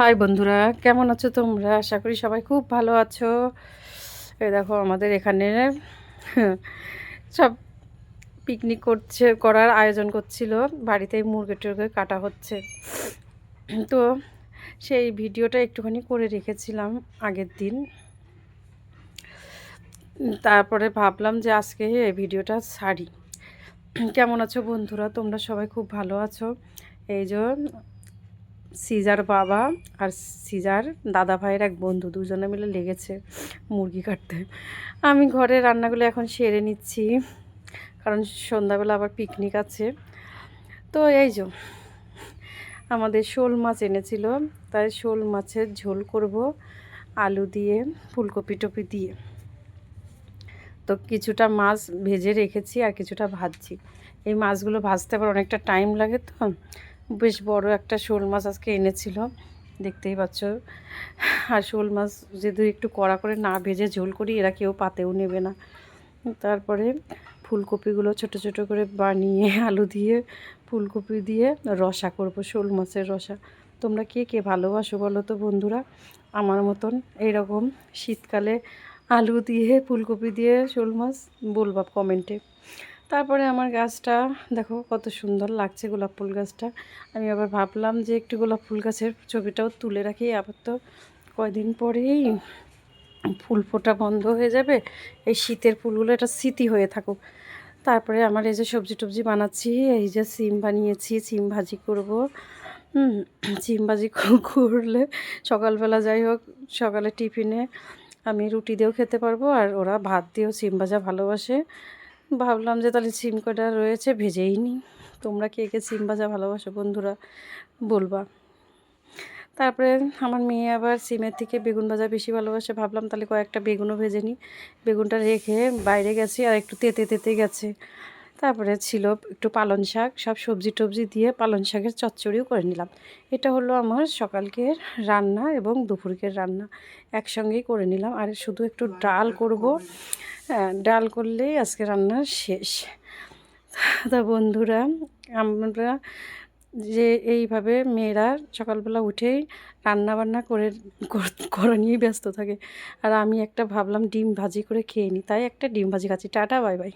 High বন্ধুরা, কেমন আছো তোমরা? আশা করি সবাই খুব ভালো আছো। এ দেখো, আমাদের এখানে সব পিকনিক করছে, করার আয়োজন করছিল। বাড়িতেই মুরগি টুরগি কাটা হচ্ছে। তো সেই ভিডিওটা একটুখানি করে রেখেছিলাম আগের দিন। তারপরে ভাবলাম যে আজকে এই ভিডিওটা ছাড়ি কেমন আছো বন্ধুরা? তোমরা সবাই খুব ভালো আছো? এই যে সিজার বাবা আর সিজার দাদা ভাইয়ের এক বন্ধু, দুজনে মিলে লেগেছে মুরগি কাটতে। আমি ঘরে রান্নাগুলো এখন সেরে নিচ্ছি, কারণ সন্ধ্যাবেলা আবার পিকনিক আছে। তো এই যে, আমাদের শোল মাছ এনেছিল, তাই শোল মাছের ঝোল করব আলু দিয়ে, ফুলকপি টপি দিয়ে। তো কিছুটা মাছ ভেজে রেখেছি আর কিছুটা ভাজছি। এই মাছগুলো ভাজতে আবার অনেকটা টাইম লাগে তো বেশ বড় একটা শোল মাছ আজকে এনেছিল, দেখতেই পাচ্ছ। আর শোল মাছ যদি একটু কড়া করে না ভেজে ঝোল করি, এরা কেউ পাতেও নেবে না। তারপরে ফুলকপিগুলো ছোট ছোট করে বানিয়ে, আলু দিয়ে, ফুলকপি দিয়ে রসা করব, শোল মাছের রসা। তোমরা কে কে ভালোবাসো বলো তো বন্ধুরা? আমার মতন এইরকম শীতকালে আলু দিয়ে, ফুলকপি দিয়ে শোল মাছ, বলবা কমেন্টে। তারপরে আমার গাছটা, দেখো কত সুন্দর লাগছে গোলাপ ফুল গাছটা। আমি আবার ভাবলাম যে একটু গোলাপ ফুল গাছের ছবিটাও তুলে রাখি, আবার তো কয়দিন পরেই ফুল ফোটা বন্ধ হয়ে যাবে। এই শীতের ফুলগুলো এটা স্মৃতি হয়ে থাকুক। তারপরে আমার এই যে সবজি টবজি বানাচ্ছি, এই যে সিম বানিয়েছি, সিম ভাজি করব। সিম ভাজি করলে সকালবেলা যাই হোক, সকালে টিফিনে আমি রুটি দিয়েও খেতে পারব, আর ওরা ভাত দিয়েও সিম ভাজা ভালোবাসে। ভাবলাম যে তাহলে সিম কটা রয়েছে, ভেজেই নি তোমরা কে কে সিম ভাজা ভালোবাসো বন্ধুরা বলবা। তারপরে আমার মেয়ে আবার সিমের থেকে বেগুন ভাজা বেশি ভালোবাসে, ভাবলাম তাহলে কয়েকটা বেগুনও ভেজে নিই। বেগুনটা রেখে বাইরে গেছি আর একটু তেতে তেতে গেছে। তারপরে ছিল একটু পালন শাক সব সবজি টবজি দিয়ে পালন শাকের চচ্চড়িও করে নিলাম। এটা হলো আমার সকালকের রান্না এবং দুপুরকের রান্না। একসঙ্গেই করে নিলাম। আর শুধু একটু ডাল করব। হ্যাঁ, ডাল করলেই আজকে রান্না শেষ। তা বন্ধুরা আমরা যে এইভাবে মেয়েরা সকালবেলা উঠেই রান্না বান্না করে করা নিয়েই ব্যস্ত থাকে। আর আমি একটা ভাবলাম ডিম ভাজি করে খেয়ে নিই। তাই একটা ডিম ভাজি খাচ্ছি। Tata bye bye.